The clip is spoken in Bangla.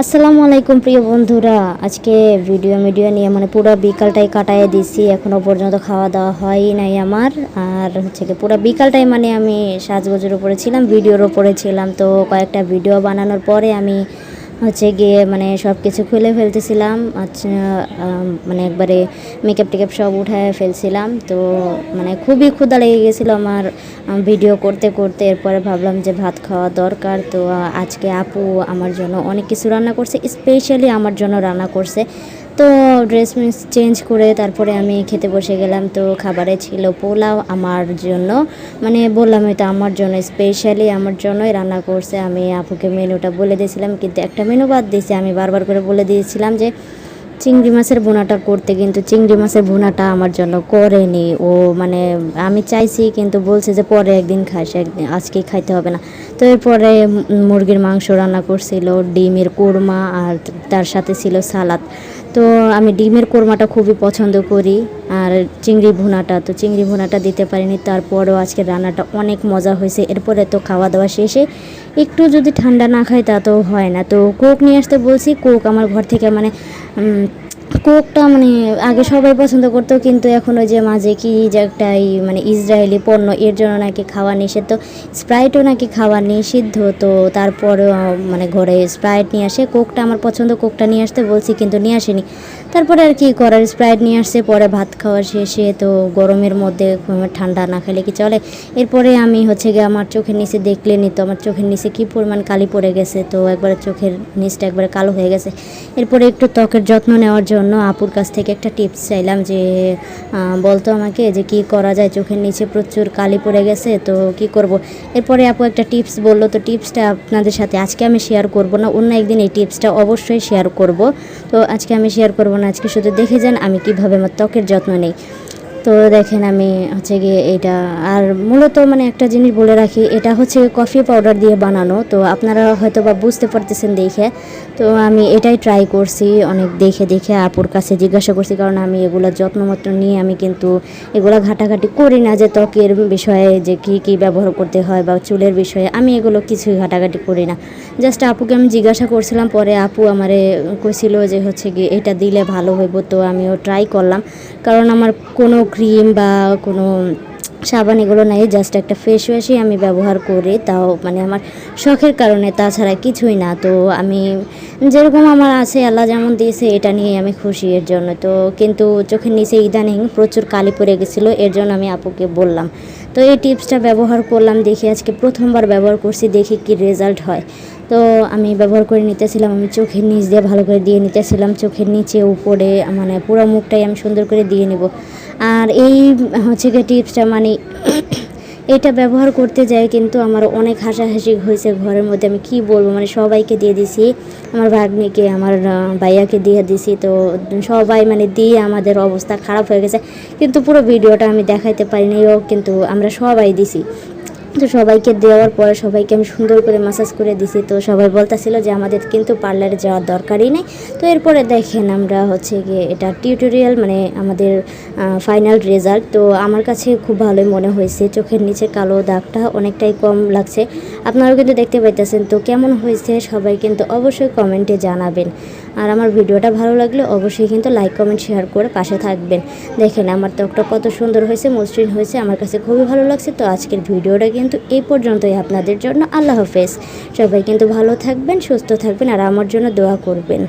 আসসালামু আলাইকুম প্রিয় বন্ধুরা। আজকে ভিডিও মিডিও নিয়ে মানে পুরো বিকালটাই কাটায় দিছি। এখনও পর্যন্ত খাওয়া দাওয়া হয় নাই আমার। আর হচ্ছে কি, পুরো বিকালটাই মানে আমি সাজগোজের উপরে ছিলাম ভিডিওর উপরে ছিলাম। তো কয়েকটা ভিডিও বানানোর পরে আমি হচ্ছে গিয়ে মানে সব কিছু খুলে ফেলতেছিলাম। আচ্ছা মানে একবারে মেকআপ টেকআপ সব উঠায় ফেলছিলাম। তো মানে খুবই ক্ষুধা লেগে গেছিল আমার ভিডিও করতে করতে। এরপরে ভাবলাম যে ভাত খাওয়া দরকার। তো আজকে আপু আমার জন্য অনেক কিছু রান্না করছে স্পেশালি আমার জন্য রান্না করছে। তো ড্রেস মিস চেঞ্জ করে তারপরে আমি খেতে বসে গেলাম। তো খাবারে ছিল পোলাও আমার জন্য। মানে বললাম হয়তো আমার জন্য স্পেশালি আমার জন্যই রান্না করছে, আমি আপুকে মেনুটা বলে দিয়েছিলাম, কিন্তু একটা মেনু বাদ দিয়েছি। আমি বারবার করে বলে দিয়েছিলাম যে চিংড়ি মাছের বোনাটা করতে কিন্তু চিংড়ি মাছের বোনাটা আমার জন্য করেনি। ও মানে আমি চাইছি কিন্তু বলছে যে পরে একদিন খাইস একদিন আজকে খাইতে হবে না। তো এরপরে মুরগির মাংস রান্না করছিল, ডিমের কোরমা আর তার সাথে ছিল সালাদ। তো আমি ডিমের কোরমাটা খুবই পছন্দ করি। আর চিংড়ি ভুনাটা, তো চিংড়ি ভুনাটা দিতে পারিনি, তারপরও আজকে রান্নাটা অনেক মজা হয়েছে। এরপরে তো খাওয়া দাওয়া শেষে একটু যদি ঠান্ডা না খায় তা তো হয় না। তো কোক নিয়ে আসতে বলছি, কোক আমার ঘর থেকে মানে কোকটা মানে আগে সবাই পছন্দ করতো, কিন্তু এখন ওই যে মাঝে কি যে একটা মানে ইসরায়েলি পণ্য, এর জন্য নাকি খাওয়া নিষেধ তো স্প্রাইটও নাকি খাওয়া নিষিদ্ধ, তো তারপরে মানে ঘরে স্প্রাইট নিয়ে আসে। কোকটা আমার পছন্দ, কোকটা নিয়ে আসতে বলছি, কিন্তু নিয়ে আসেনি। তারপরে আর কি করার, স্প্রাইট নিয়ে আসছে, পরে ভাত খাওয়া শেষে তো গরমের মধ্যে ঠান্ডা না খেলে কি চলে? এরপরে আমি হচ্ছে গিয়ে আমার চোখের নিচে দেখলে নিত আমার চোখের নিচে কি পরিমাণ কালি পড়ে গেছে, তো একবারে চোখের নিচটা একবারে কালো হয়ে গেছে। এরপরে একটু ত্বকের যত্ন নেওয়ার জন্য আপুর কাছ থেকে একটা টিপস চাইলাম যে বলতো আমাকে যে কি করা যায়, চোখের নিচে প্রচুর কালি পড়ে গেছে, তো কি করব? এরপরে আপু একটা টিপস বলল, তো টিপসটা আপনাদের সাথে আজকে আমি শেয়ার করব না, অন্য একদিন এই টিপসটা অবশ্যই শেয়ার করব। তো আজকে আমি শেয়ার করব না, আজকে শুধু দেখে যান আমি কীভাবে আমার ত্বকের যত্ন নেই। তো দেখেন আমি হচ্ছে গিয়ে এটা আর মূলত মানে একটা জিনিস বলে রাখি, এটা হচ্ছে কফি পাউডার দিয়ে বানানো, তো আপনারা হয়তো বা বুঝতে পারতেছেন দেখে। তো আমি এটাই ট্রাই করছি, অনেক দেখে দেখে আপুর কাছে জিজ্ঞাসা করছি, কারণ আমি এগুলো যত্ন মত্ন নিয়ে আমি কিন্তু এগুলো ঘাটাঘাটি করি না যে ত্বকের বিষয়ে যে কি কি ব্যবহার করতে হয় বা চুলের বিষয়ে, আমি এগুলো কিছুই ঘাটাঘাটি করি না। জাস্ট আপুকে আমি জিজ্ঞাসা করছিলাম, পরে আপু আমারে কইছিল যে হচ্ছে গিয়ে এটা দিলে ভালো হইব, তো আমিও ট্রাই করলাম। কারণ আমার কোনো ক্রিম বা কোনো সাবান এগুলো নাই জাস্ট একটা ফেস ওয়াশই আমি ব্যবহার করি। তাও মানে আমার শখের কারণে, তাছাড়া কিছুই না। তো আমি যেরকম আমার আছে, আল্লাহ যেমন দিয়েছে, এটা নিয়ে আমি খুশি এর জন্য। তো কিন্তু চোখের নিচে ইদানিং প্রচুর কালি পড়ে গেছিল, এর জন্য আমি আপুকে বললাম। তো এই টিপসটা ব্যবহার করলাম, দেখি আজকে প্রথমবার ব্যবহার করছি, দেখি কি রেজাল্ট হয়। তো আমি ব্যবহার করে নিতেছিলাম, আমি চোখের নিচ দিয়ে ভালো করে দিয়ে নিতেছিলাম, চোখের নিচে, উপরে মানে পুরো মুখটাই আমি সুন্দর করে দিয়ে নিব। আর এই হচ্ছে গিয়ে টিপসটা মানে এটা ব্যবহার করতে যাই কিন্তু আমার অনেক হাসাহাসি হয়েছে ঘরের মধ্যে, আমি কি বলব মানে সবাইকে দিয়ে দিছি, আমার ভাগ্নিকে, আমার ভাইয়াকে দিয়ে দিছি, তো সবাই মানে দিয়ে আমাদের অবস্থা খারাপ হয়ে গেছে, কিন্তু পুরো ভিডিওটা আমি দেখাইতে পারিনি ও কিন্তু আমরা সবাই দিছি। তো সবাইকে দেওয়ার পরে সবাইকে আমি সুন্দর করে মাসাজ করে দিছি। তো সবাই বলতেছিল যে আমাদের কিন্তু পার্লারে যাওয়ার দরকারই নেই। তো এরপরে দেখেন আমরা হচ্ছে গিয়ে এটা টিউটোরিয়াল মানে আমাদের ফাইনাল রেজাল্ট তো আমার কাছে খুব ভালোই মনে হয়েছে। চোখের নিচে কালো দাগটা অনেকটাই কম লাগছে। আপনারাও কিন্তু দেখতে পাইতেছেন। তো কেমন হয়েছে সবাই কিন্তু অবশ্যই কমেন্টে জানাবেন। আর আমার ভিডিওটা ভালো লাগলে অবশ্যই কিন্তু লাইক কমেন্ট শেয়ার করে পাশে থাকবেন। দেখেন আমার ত্বকটা কত সুন্দর হয়েছে, মসৃণ হয়েছে, আমার কাছে খুবই ভালো লাগছে। তো আজকের ভিডিওটা কিন্তু এই পর্যন্তই আপনাদের জন্য। আল্লাহ হাফেজ। সবাই কিন্তু ভালো থাকবেন, সুস্থ থাকবেন, আর আমার জন্য দোয়া করবেন।